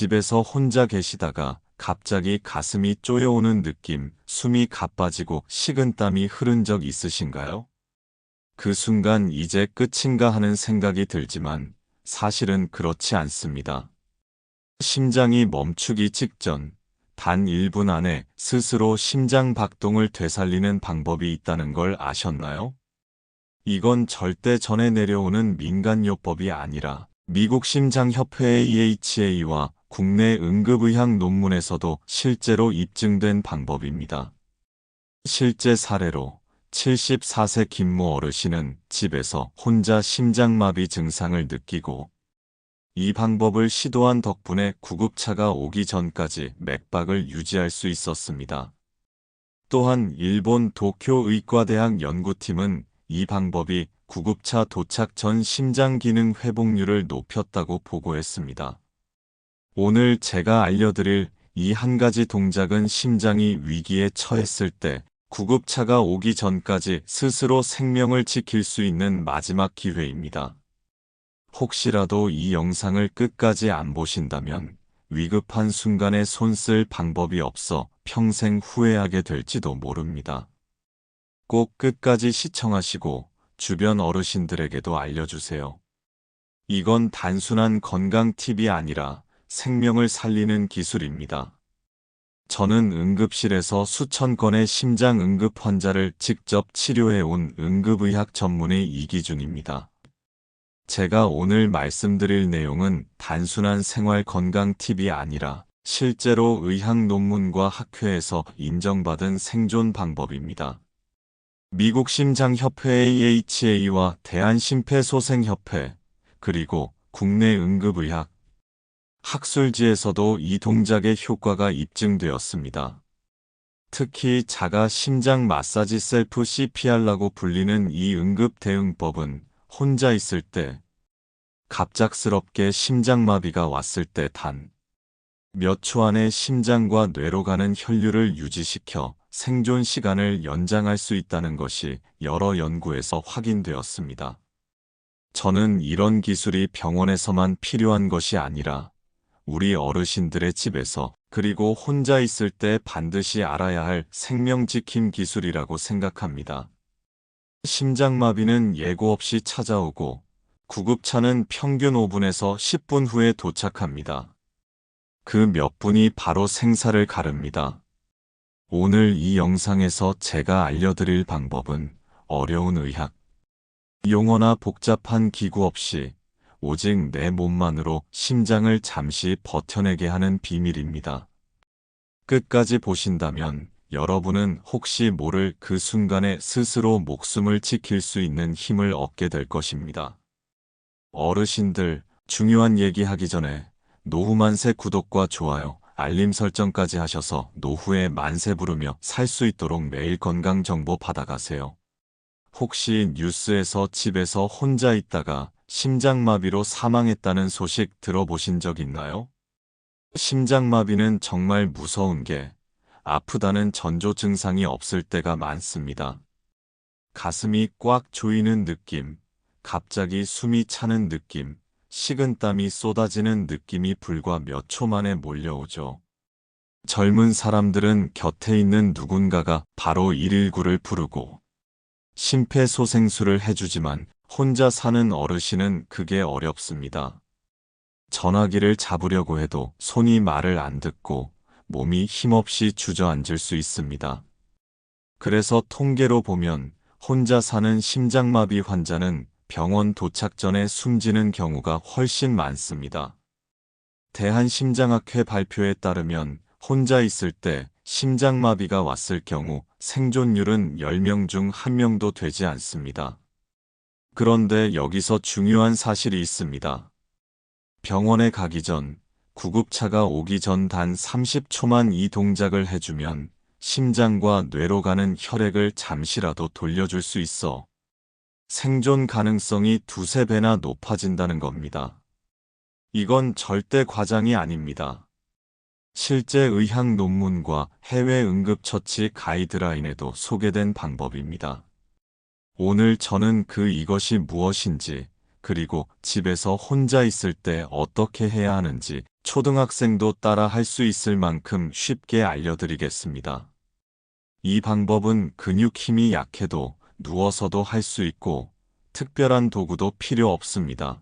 집에서 혼자 계시다가 갑자기 가슴이 쪼여오는 느낌, 숨이 가빠지고 식은땀이 흐른 적 있으신가요? 그 순간 이제 끝인가 하는 생각이 들지만 사실은 그렇지 않습니다. 심장이 멈추기 직전 단 1분 안에 스스로 심장 박동을 되살리는 방법이 있다는 걸 아셨나요? 이건 절대 전해 내려오는 민간요법이 아니라 미국 심장협회 EHA와 국내 응급의학 논문에서도 실제로 입증된 방법입니다. 실제 사례로 74세 김모 어르신은 집에서 혼자 심장마비 증상을 느끼고 이 방법을 시도한 덕분에 구급차가 오기 전까지 맥박을 유지할 수 있었습니다. 또한 일본 도쿄 의과대학 연구팀은 이 방법이 구급차 도착 전 심장 기능 회복률을 높였다고 보고했습니다. 오늘 제가 알려드릴 이 한 가지 동작은 심장이 위기에 처했을 때 구급차가 오기 전까지 스스로 생명을 지킬 수 있는 마지막 기회입니다. 혹시라도 이 영상을 끝까지 안 보신다면 위급한 순간에 손 쓸 방법이 없어 평생 후회하게 될지도 모릅니다. 꼭 끝까지 시청하시고 주변 어르신들에게도 알려주세요. 이건 단순한 건강 팁이 아니라 생명을 살리는 기술입니다. 저는 응급실에서 수천 건의 심장 응급 환자를 직접 치료해 온 응급의학 전문의 이기준입니다. 제가 오늘 말씀드릴 내용은 단순한 생활 건강 팁이 아니라 실제로 의학 논문과 학회에서 인정받은 생존 방법입니다. 미국 심장협회 AHA와 대한심폐소생협회, 그리고 국내 응급의학, 학술지에서도 이 동작의 효과가 입증되었습니다. 특히 자가 심장 마사지 셀프 CPR라고 불리는 이 응급 대응법은 혼자 있을 때 갑작스럽게 심장마비가 왔을 때 단 몇 초 안에 심장과 뇌로 가는 혈류를 유지시켜 생존 시간을 연장할 수 있다는 것이 여러 연구에서 확인되었습니다. 저는 이런 기술이 병원에서만 필요한 것이 아니라 우리 어르신들의 집에서 그리고 혼자 있을 때 반드시 알아야 할 생명지킴 기술이라고 생각합니다. 심장마비는 예고 없이 찾아오고 구급차는 평균 5분에서 10분 후에 도착합니다. 그 몇 분이 바로 생사를 가릅니다. 오늘 이 영상에서 제가 알려드릴 방법은 어려운 의학, 용어나 복잡한 기구 없이 오직 내 몸만으로 심장을 잠시 버텨내게 하는 비밀입니다. 끝까지 보신다면 여러분은 혹시 모를 그 순간에 스스로 목숨을 지킬 수 있는 힘을 얻게 될 것입니다. 어르신들, 중요한 얘기하기 전에 노후 만세 구독과 좋아요, 알림 설정까지 하셔서 노후에 만세 부르며 살 수 있도록 매일 건강 정보 받아가세요. 혹시 뉴스에서 집에서 혼자 있다가 심장마비로 사망했다는 소식 들어보신 적 있나요? 심장마비는 정말 무서운 게 아프다는 전조 증상이 없을 때가 많습니다. 가슴이 꽉 조이는 느낌, 갑자기 숨이 차는 느낌, 식은땀이 쏟아지는 느낌이 불과 몇 초 만에 몰려오죠. 젊은 사람들은 곁에 있는 누군가가 바로 119를 부르고 심폐소생술을 해주지만 혼자 사는 어르신은 그게 어렵습니다. 전화기를 잡으려고 해도 손이 말을 안 듣고 몸이 힘없이 주저앉을 수 있습니다. 그래서 통계로 보면 혼자 사는 심장마비 환자는 병원 도착 전에 숨지는 경우가 훨씬 많습니다. 대한심장학회 발표에 따르면 혼자 있을 때 심장마비가 왔을 경우 생존율은 10명 중 1명도 되지 않습니다. 그런데 여기서 중요한 사실이 있습니다. 병원에 가기 전, 구급차가 오기 전 단 30초만 이 동작을 해주면 심장과 뇌로 가는 혈액을 잠시라도 돌려줄 수 있어 생존 가능성이 두세 배나 높아진다는 겁니다. 이건 절대 과장이 아닙니다. 실제 의학 논문과 해외 응급처치 가이드라인에도 소개된 방법입니다. 오늘 저는 그 이것이 무엇인지 그리고 집에서 혼자 있을 때 어떻게 해야 하는지 초등학생도 따라 할 수 있을 만큼 쉽게 알려드리겠습니다. 이 방법은 근육 힘이 약해도 누워서도 할 수 있고 특별한 도구도 필요 없습니다.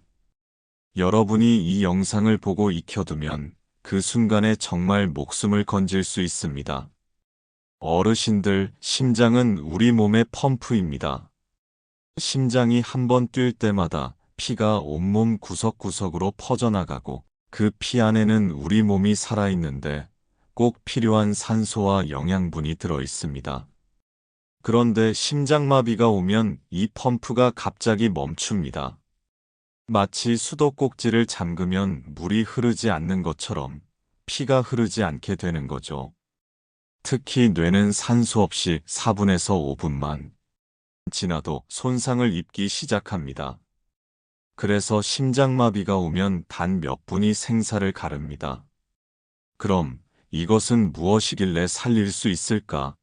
여러분이 이 영상을 보고 익혀두면 그 순간에 정말 목숨을 건질 수 있습니다. 어르신들, 심장은 우리 몸의 펌프입니다. 심장이 한 번 뛸 때마다 피가 온몸 구석구석으로 퍼져나가고 그 피 안에는 우리 몸이 살아있는데 꼭 필요한 산소와 영양분이 들어 있습니다. 그런데 심장마비가 오면 이 펌프가 갑자기 멈춥니다. 마치 수도꼭지를 잠그면 물이 흐르지 않는 것처럼 피가 흐르지 않게 되는 거죠. 특히 뇌는 산소 없이 4분에서 5분만 지나도 손상을 입기 시작합니다. 그래서 심장마비가 오면 단 몇 분이 생사를 가릅니다. 그럼 이것은 무엇이길래 살릴 수 있을까?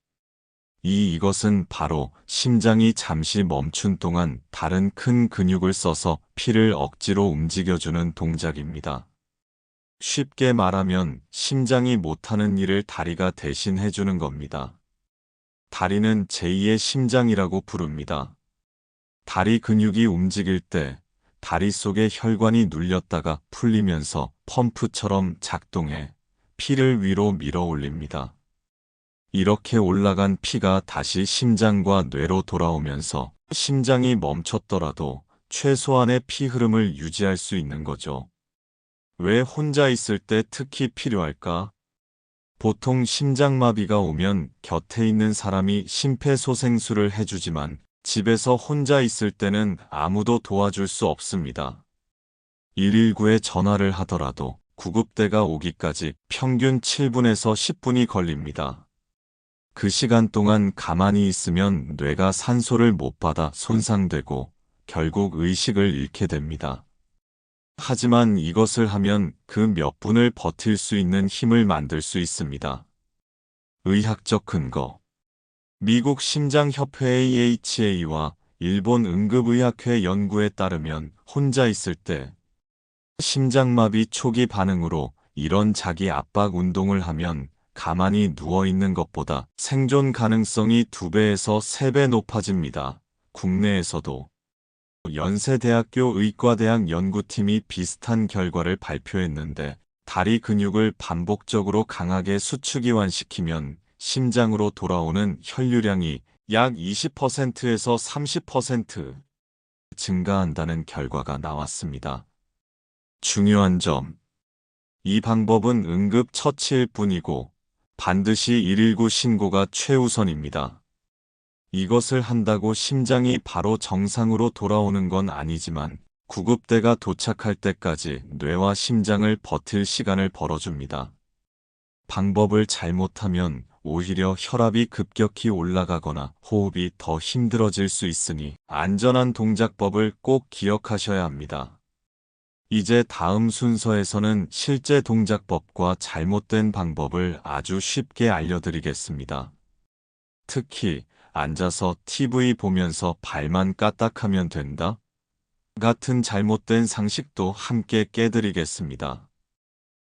이 이것은 바로 심장이 잠시 멈춘 동안 다른 큰 근육을 써서 피를 억지로 움직여주는 동작입니다. 쉽게 말하면 심장이 못하는 일을 다리가 대신 해주는 겁니다. 다리는 제2의 심장이라고 부릅니다. 다리 근육이 움직일 때 다리 속의 혈관이 눌렸다가 풀리면서 펌프처럼 작동해 피를 위로 밀어 올립니다. 이렇게 올라간 피가 다시 심장과 뇌로 돌아오면서 심장이 멈췄더라도 최소한의 피 흐름을 유지할 수 있는 거죠. 왜 혼자 있을 때 특히 필요할까? 보통 심장마비가 오면 곁에 있는 사람이 심폐소생술을 해주지만 집에서 혼자 있을 때는 아무도 도와줄 수 없습니다. 119에 전화를 하더라도 구급대가 오기까지 평균 7분에서 10분이 걸립니다. 그 시간 동안 가만히 있으면 뇌가 산소를 못 받아 손상되고 결국 의식을 잃게 됩니다. 하지만 이것을 하면 그 몇 분을 버틸 수 있는 힘을 만들 수 있습니다. 의학적 근거 미국 심장협회 AHA와 일본 응급의학회 연구에 따르면 혼자 있을 때 심장마비 초기 반응으로 이런 자기 압박 운동을 하면 가만히 누워 있는 것보다 생존 가능성이 2배에서 3배 높아집니다. 국내에서도 연세대학교 의과대학 연구팀이 비슷한 결과를 발표했는데 다리 근육을 반복적으로 강하게 수축이완시키면 심장으로 돌아오는 혈류량이 약 20%에서 30% 증가한다는 결과가 나왔습니다. 중요한 점. 이 방법은 응급 처치일 뿐이고 반드시 119 신고가 최우선입니다. 이것을 한다고 심장이 바로 정상으로 돌아오는 건 아니지만 구급대가 도착할 때까지 뇌와 심장을 버틸 시간을 벌어줍니다. 방법을 잘못하면 오히려 혈압이 급격히 올라가거나 호흡이 더 힘들어질 수 있으니 안전한 동작법을 꼭 기억하셔야 합니다. 이제 다음 순서에서는 실제 동작법과 잘못된 방법을 아주 쉽게 알려드리겠습니다. 특히 앉아서 TV 보면서 발만 까딱하면 된다? 같은 잘못된 상식도 함께 깨드리겠습니다.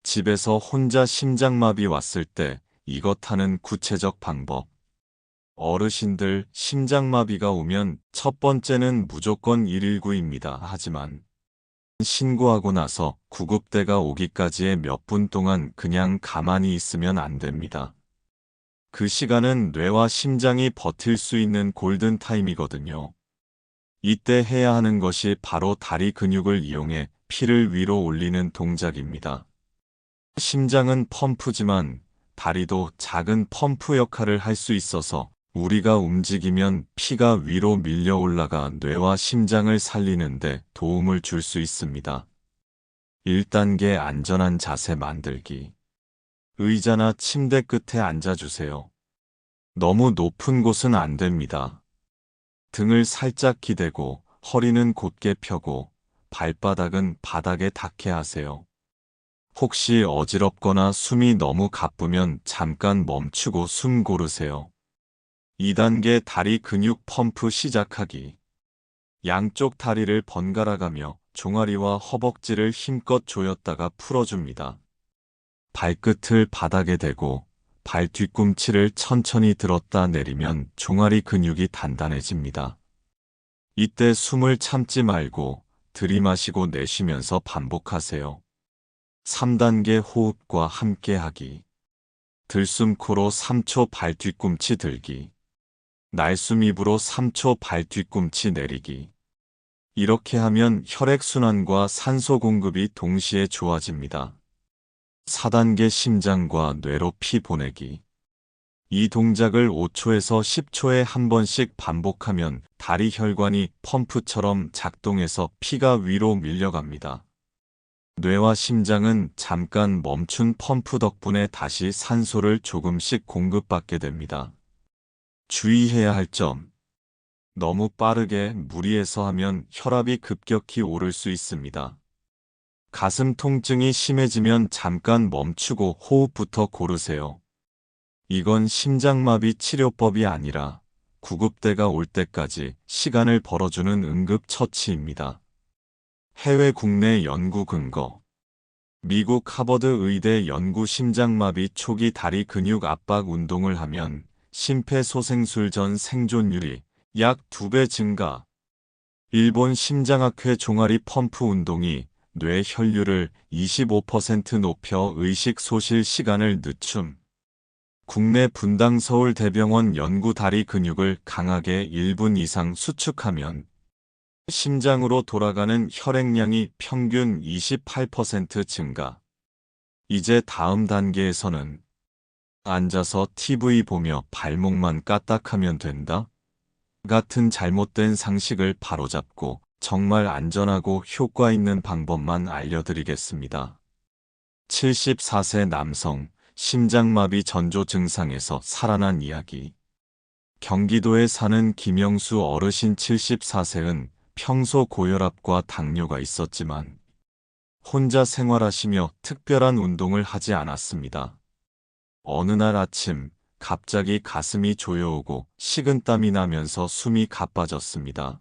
집에서 혼자 심장마비 왔을 때 이것 하는 구체적 방법. 어르신들 심장마비가 오면 첫 번째는 무조건 119입니다. 하지만 신고하고 나서 구급대가 오기까지의 몇 분 동안 그냥 가만히 있으면 안 됩니다. 그 시간은 뇌와 심장이 버틸 수 있는 골든 타임이거든요. 이때 해야 하는 것이 바로 다리 근육을 이용해 피를 위로 올리는 동작입니다. 심장은 펌프지만 다리도 작은 펌프 역할을 할 수 있어서 우리가 움직이면 피가 위로 밀려 올라가 뇌와 심장을 살리는데 도움을 줄 수 있습니다. 1단계 안전한 자세 만들기. 의자나 침대 끝에 앉아주세요. 너무 높은 곳은 안 됩니다. 등을 살짝 기대고 허리는 곧게 펴고 발바닥은 바닥에 닿게 하세요. 혹시 어지럽거나 숨이 너무 가쁘면 잠깐 멈추고 숨 고르세요. 2단계 다리 근육 펌프 시작하기. 양쪽 다리를 번갈아가며 종아리와 허벅지를 힘껏 조였다가 풀어줍니다. 발끝을 바닥에 대고 발 뒤꿈치를 천천히 들었다 내리면 종아리 근육이 단단해집니다. 이때 숨을 참지 말고 들이마시고 내쉬면서 반복하세요. 3단계 호흡과 함께 하기. 들숨 코로 3초 발 뒤꿈치 들기. 날숨 입으로 3초 발 뒤꿈치 내리기. 이렇게 하면 혈액순환과 산소 공급이 동시에 좋아집니다. 4단계 심장과 뇌로 피 보내기. 이 동작을 5초에서 10초에 한 번씩 반복하면 다리 혈관이 펌프처럼 작동해서 피가 위로 밀려갑니다. 뇌와 심장은 잠깐 멈춘 펌프 덕분에 다시 산소를 조금씩 공급받게 됩니다. 주의해야 할 점. 너무 빠르게 무리해서 하면 혈압이 급격히 오를 수 있습니다. 가슴 통증이 심해지면 잠깐 멈추고 호흡부터 고르세요. 이건 심장마비 치료법이 아니라 구급대가 올 때까지 시간을 벌어주는 응급처치입니다. 해외 국내 연구 근거 미국 하버드 의대 연구 심장마비 초기 다리 근육 압박 운동을 하면 심폐소생술 전 생존율이 약 2배 증가. 일본 심장학회 종아리 펌프 운동이 뇌 혈류를 25% 높여 의식 소실 시간을 늦춤. 국내 분당 서울대병원 연구 다리 근육을 강하게 1분 이상 수축하면 심장으로 돌아가는 혈액량이 평균 28% 증가. 이제 다음 단계에서는 앉아서 TV 보며 발목만 까딱하면 된다? 같은 잘못된 상식을 바로잡고 정말 안전하고 효과 있는 방법만 알려드리겠습니다. 74세 남성 심장마비 전조 증상에서 살아난 이야기. 경기도에 사는 김영수 어르신 74세는 평소 고혈압과 당뇨가 있었지만 혼자 생활하시며 특별한 운동을 하지 않았습니다. 어느 날 아침 갑자기 가슴이 조여오고 식은땀이 나면서 숨이 가빠졌습니다.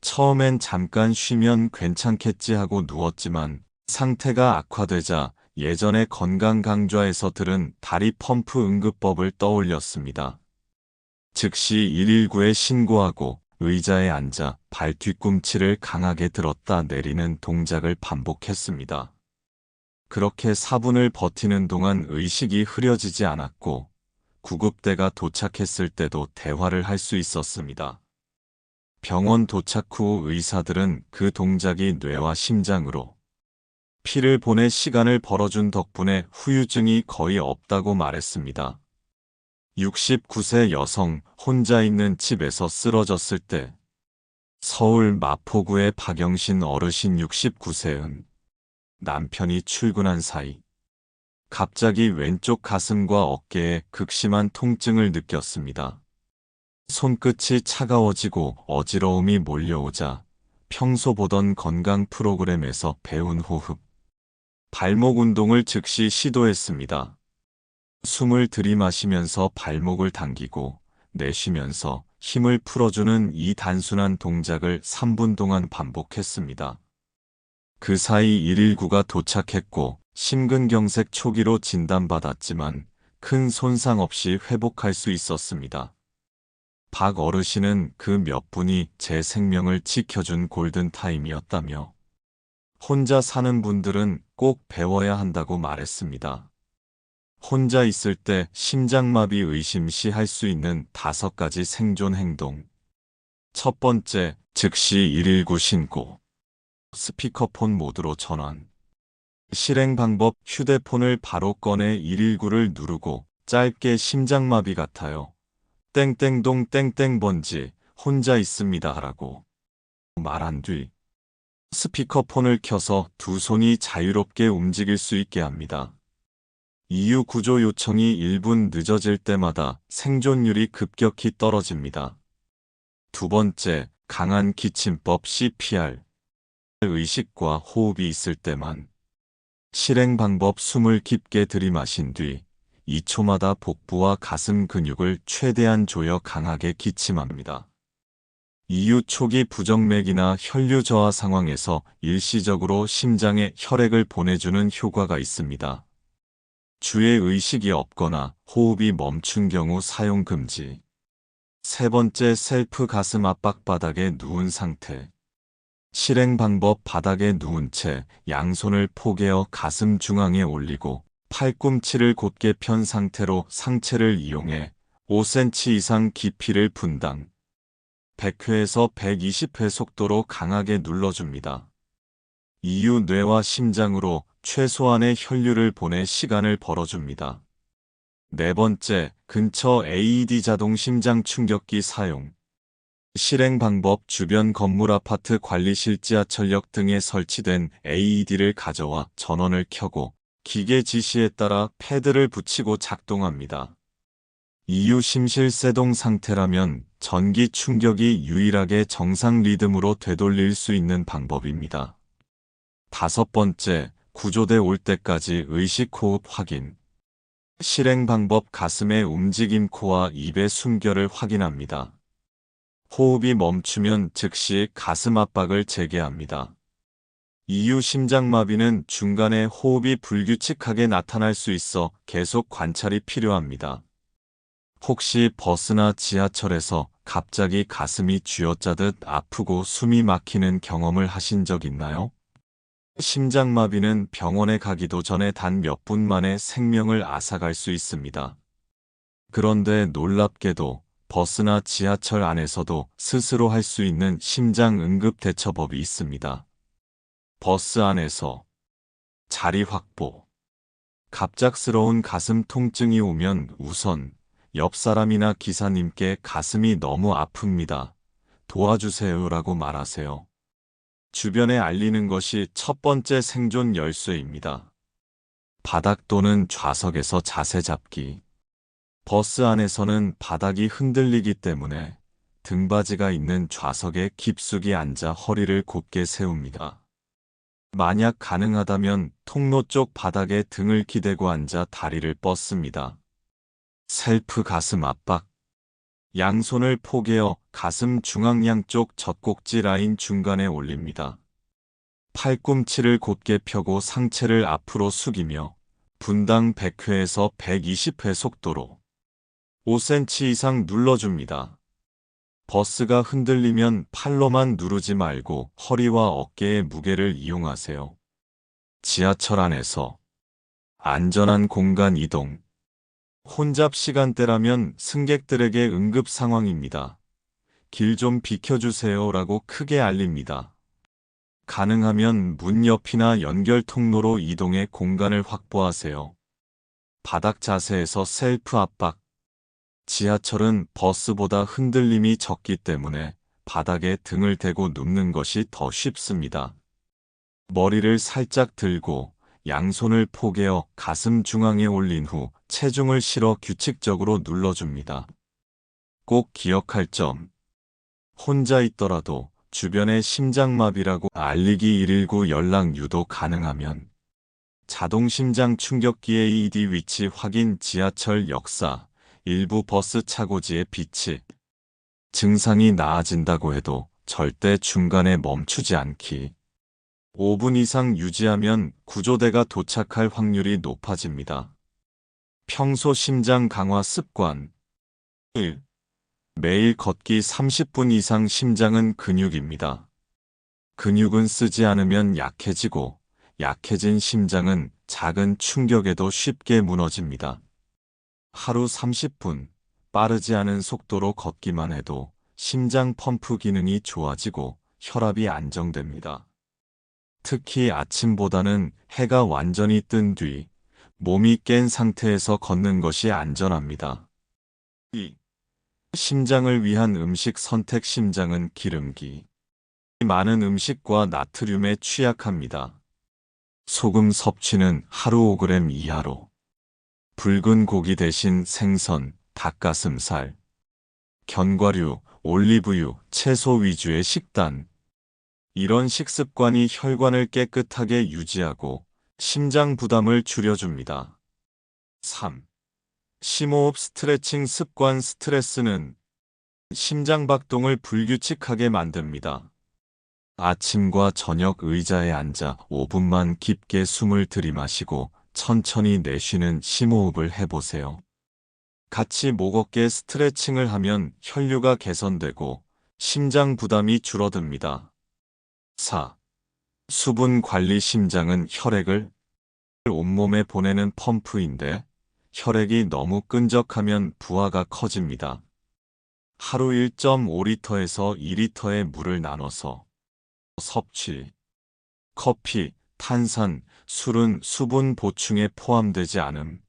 처음엔 잠깐 쉬면 괜찮겠지 하고 누웠지만 상태가 악화되자 예전에 건강 강좌에서 들은 다리 펌프 응급법을 떠올렸습니다. 즉시 119에 신고하고 의자에 앉아 발 뒤꿈치를 강하게 들었다 내리는 동작을 반복했습니다. 그렇게 4분을 버티는 동안 의식이 흐려지지 않았고 구급대가 도착했을 때도 대화를 할 수 있었습니다. 병원 도착 후 의사들은 그 동작이 뇌와 심장으로 피를 보내 시간을 벌어준 덕분에 후유증이 거의 없다고 말했습니다. 69세 여성 혼자 있는 집에서 쓰러졌을 때 서울 마포구의 박영신 어르신 69세은 남편이 출근한 사이 갑자기 왼쪽 가슴과 어깨에 극심한 통증을 느꼈습니다. 손끝이 차가워지고 어지러움이 몰려오자 평소 보던 건강 프로그램에서 배운 호흡, 발목 운동을 즉시 시도했습니다. 숨을 들이마시면서 발목을 당기고 내쉬면서 힘을 풀어주는 이 단순한 동작을 3분 동안 반복했습니다. 그 사이 119가 도착했고 심근경색 초기로 진단받았지만 큰 손상 없이 회복할 수 있었습니다. 박 어르신은 그 몇 분이 제 생명을 지켜준 골든타임이었다며 혼자 사는 분들은 꼭 배워야 한다고 말했습니다. 혼자 있을 때 심장마비 의심시 할 수 있는 다섯 가지 생존 행동. 첫 번째, 즉시 119 신고. 스피커폰 모드로 전환. 실행 방법 휴대폰을 바로 꺼내 119를 누르고 짧게 심장마비 같아요. 땡땡동 땡땡번지 혼자 있습니다 하라고 말한 뒤 스피커폰을 켜서 두 손이 자유롭게 움직일 수 있게 합니다. 이유 구조 요청이 1분 늦어질 때마다 생존율이 급격히 떨어집니다. 두 번째, 강한 기침법 CPR. 의식과 호흡이 있을 때만. 실행 방법 숨을 깊게 들이마신 뒤 2초마다 복부와 가슴 근육을 최대한 조여 강하게 기침합니다. 이유 초기 부정맥이나 혈류 저하 상황에서 일시적으로 심장에 혈액을 보내주는 효과가 있습니다. 주의 의식이 없거나 호흡이 멈춘 경우 사용 금지. 세 번째 셀프 가슴 압박 바닥에 누운 상태. 실행 방법 바닥에 누운 채 양손을 포개어 가슴 중앙에 올리고 팔꿈치를 곧게 편 상태로 상체를 이용해 5cm 이상 깊이를 분당 100회에서 120회 속도로 강하게 눌러줍니다. 이후 뇌와 심장으로 최소한의 혈류를 보내 시간을 벌어줍니다. 네 번째, 근처 AED 자동 심장 충격기 사용. 실행 방법 주변 건물 아파트 관리실 지하철역 등에 설치된 AED를 가져와 전원을 켜고 기계 지시에 따라 패드를 붙이고 작동합니다. 이유 심실세동 상태라면 전기 충격이 유일하게 정상 리듬으로 되돌릴 수 있는 방법입니다. 다섯 번째, 구조대 올 때까지 의식 호흡 확인. 실행 방법 가슴의 움직임 코와 입의 숨결을 확인합니다. 호흡이 멈추면 즉시 가슴 압박을 재개합니다. 이유 심장마비는 중간에 호흡이 불규칙하게 나타날 수 있어 계속 관찰이 필요합니다. 혹시 버스나 지하철에서 갑자기 가슴이 쥐어짜듯 아프고 숨이 막히는 경험을 하신 적 있나요? 심장마비는 병원에 가기도 전에 단 몇 분 만에 생명을 앗아갈 수 있습니다. 그런데 놀랍게도 버스나 지하철 안에서도 스스로 할 수 있는 심장 응급 대처법이 있습니다. 버스 안에서 자리 확보. 갑작스러운 가슴 통증이 오면 우선 옆 사람이나 기사님께 가슴이 너무 아픕니다. 도와주세요라고 말하세요. 주변에 알리는 것이 첫 번째 생존 열쇠입니다. 바닥 또는 좌석에서 자세 잡기. 버스 안에서는 바닥이 흔들리기 때문에 등받이가 있는 좌석에 깊숙이 앉아 허리를 곧게 세웁니다. 만약 가능하다면 통로 쪽 바닥에 등을 기대고 앉아 다리를 뻗습니다. 셀프 가슴 압박. 양손을 포개어 가슴 중앙 양쪽 젖꼭지 라인 중간에 올립니다. 팔꿈치를 곧게 펴고 상체를 앞으로 숙이며 분당 100회에서 120회 속도로 5cm 이상 눌러줍니다. 버스가 흔들리면 팔로만 누르지 말고 허리와 어깨의 무게를 이용하세요. 지하철 안에서 안전한 공간 이동 혼잡 시간대라면 승객들에게 응급 상황입니다. 길 좀 비켜주세요 라고 크게 알립니다. 가능하면 문 옆이나 연결 통로로 이동해 공간을 확보하세요. 바닥 자세에서 셀프 압박. 지하철은 버스보다 흔들림이 적기 때문에 바닥에 등을 대고 눕는 것이 더 쉽습니다. 머리를 살짝 들고 양손을 포개어 가슴 중앙에 올린 후 체중을 실어 규칙적으로 눌러줍니다. 꼭 기억할 점. 혼자 있더라도 주변에 심장마비라고 알리기 119 연락 유도 가능하면 자동 심장 충격기의 ED 위치 확인 지하철 역사 일부 버스 차고지의 비치 증상이 나아진다고 해도 절대 중간에 멈추지 않기 5분 이상 유지하면 구조대가 도착할 확률이 높아집니다. 평소 심장 강화 습관 1. 매일 걷기 30분 이상 심장은 근육입니다. 근육은 쓰지 않으면 약해지고 약해진 심장은 작은 충격에도 쉽게 무너집니다. 하루 30분 빠르지 않은 속도로 걷기만 해도 심장 펌프 기능이 좋아지고 혈압이 안정됩니다. 특히 아침보다는 해가 완전히 뜬 뒤 몸이 깬 상태에서 걷는 것이 안전합니다. 2. 심장을 위한 음식 선택 심장은 기름기. 많은 음식과 나트륨에 취약합니다. 소금 섭취는 하루 5g 이하로. 붉은 고기 대신 생선, 닭가슴살, 견과류, 올리브유, 채소 위주의 식단. 이런 식습관이 혈관을 깨끗하게 유지하고 심장 부담을 줄여줍니다. 3. 심호흡 스트레칭 습관 스트레스는 심장 박동을 불규칙하게 만듭니다. 아침과 저녁 의자에 앉아 5분만 깊게 숨을 들이마시고 천천히 내쉬는 심호흡을 해보세요. 같이 목 어깨 스트레칭을 하면 혈류가 개선되고 심장 부담이 줄어듭니다. 4. 수분 관리 심장은 혈액을 온몸에 보내는 펌프인데 혈액이 너무 끈적하면 부하가 커집니다. 하루 1.5리터에서 2리터의 물을 나눠서 섭취. 커피, 탄산, 술은 수분 보충에 포함되지 않음.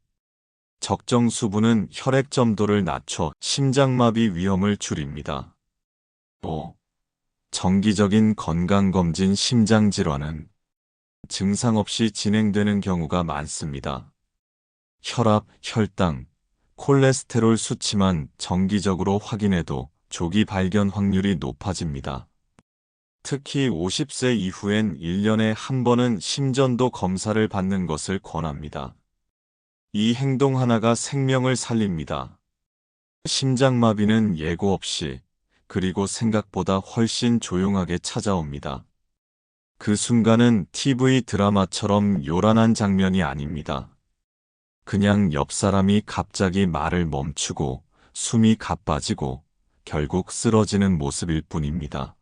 적정 수분은 혈액 점도를 낮춰 심장마비 위험을 줄입니다. 5. 정기적인 건강검진 심장질환은 증상 없이 진행되는 경우가 많습니다. 혈압, 혈당, 콜레스테롤 수치만 정기적으로 확인해도 조기 발견 확률이 높아집니다. 특히 50세 이후엔 1년에 한 번은 심전도 검사를 받는 것을 권합니다. 이 행동 하나가 생명을 살립니다. 심장마비는 예고 없이 그리고 생각보다 훨씬 조용하게 찾아옵니다. 그 순간은 TV 드라마처럼 요란한 장면이 아닙니다. 그냥 옆 사람이 갑자기 말을 멈추고 숨이 가빠지고 결국 쓰러지는 모습일 뿐입니다.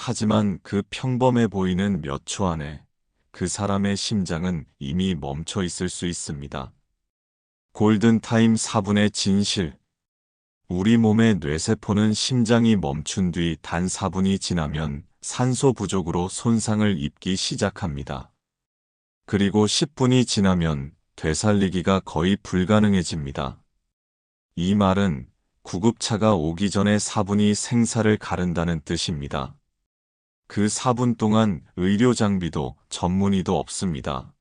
하지만 그 평범해 보이는 몇 초 안에 그 사람의 심장은 이미 멈춰 있을 수 있습니다. 골든타임 4분의 진실. 우리 몸의 뇌세포는 심장이 멈춘 뒤 단 4분이 지나면 산소 부족으로 손상을 입기 시작합니다. 그리고 10분이 지나면 되살리기가 거의 불가능해집니다. 이 말은 구급차가 오기 전에 4분이 생사를 가른다는 뜻입니다. 그 4분 동안 의료 장비도 전문의도 없습니다.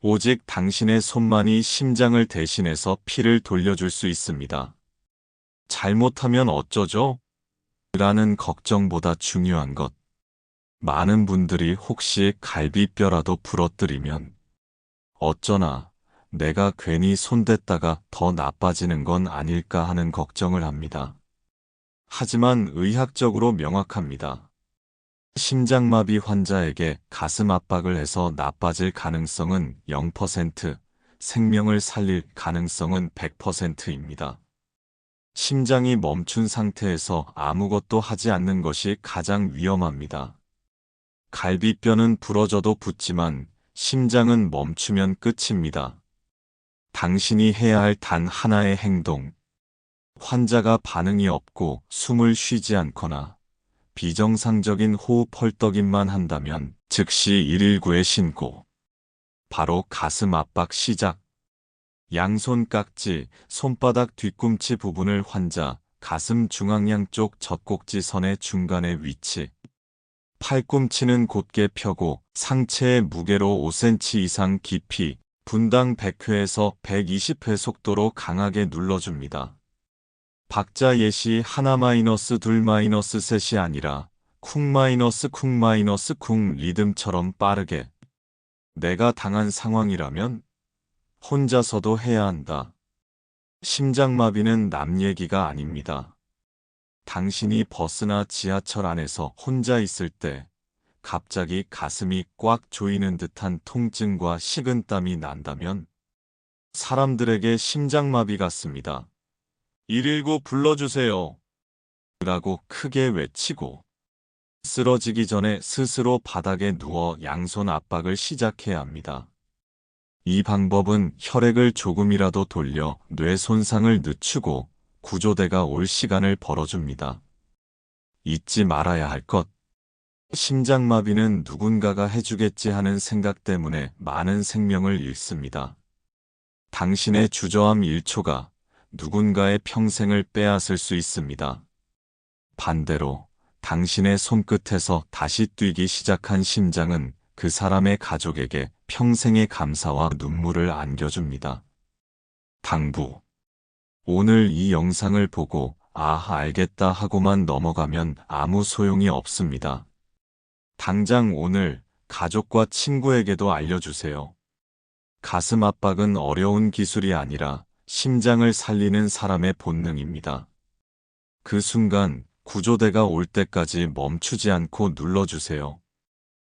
오직 당신의 손만이 심장을 대신해서 피를 돌려줄 수 있습니다. 잘못하면 어쩌죠? 라는 걱정보다 중요한 것. 많은 분들이 혹시 갈비뼈라도 부러뜨리면 어쩌나 내가 괜히 손댔다가 더 나빠지는 건 아닐까 하는 걱정을 합니다. 하지만 의학적으로 명확합니다. 심장마비 환자에게 가슴 압박을 해서 나빠질 가능성은 0%, 생명을 살릴 가능성은 100%입니다. 심장이 멈춘 상태에서 아무것도 하지 않는 것이 가장 위험합니다. 갈비뼈는 부러져도 붙지만 심장은 멈추면 끝입니다. 당신이 해야 할 단 하나의 행동. 환자가 반응이 없고 숨을 쉬지 않거나 비정상적인 호흡 헐떡임만 한다면 즉시 119에 신고. 바로 가슴 압박 시작. 양손 깍지, 손바닥 뒤꿈치 부분을 환자 가슴 중앙양 쪽 젖꼭지 선의 중간에 위치. 팔꿈치는 곧게 펴고 상체의 무게로 5cm 이상 깊이 분당 100회에서 120회 속도로 강하게 눌러줍니다. 박자 예시 하나 마이너스 둘 마이너스 셋이 아니라 쿵 마이너스 쿵 마이너스 쿵 리듬처럼 빠르게 내가 당한 상황이라면 혼자서도 해야 한다. 심장마비는 남 얘기가 아닙니다. 당신이 버스나 지하철 안에서 혼자 있을 때 갑자기 가슴이 꽉 조이는 듯한 통증과 식은땀이 난다면 사람들에게 심장마비 같습니다. 119 불러주세요. 라고 크게 외치고 쓰러지기 전에 스스로 바닥에 누워 양손 압박을 시작해야 합니다. 이 방법은 혈액을 조금이라도 돌려 뇌 손상을 늦추고 구조대가 올 시간을 벌어줍니다. 잊지 말아야 할 것. 심장마비는 누군가가 해주겠지 하는 생각 때문에 많은 생명을 잃습니다. 당신의 주저함 1초가 누군가의 평생을 빼앗을 수 있습니다. 반대로 당신의 손끝에서 다시 뛰기 시작한 심장은 그 사람의 가족에게 평생의 감사와 눈물을 안겨줍니다. 당부. 오늘 이 영상을 보고 아, 알겠다 하고만 넘어가면 아무 소용이 없습니다. 당장 오늘 가족과 친구에게도 알려주세요. 가슴 압박은 어려운 기술이 아니라 심장을 살리는 사람의 본능입니다. 그 순간 구조대가 올 때까지 멈추지 않고 눌러주세요.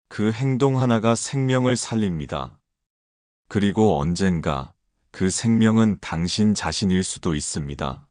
그 행동 하나가 생명을 살립니다. 그리고 언젠가 그 생명은 당신 자신일 수도 있습니다.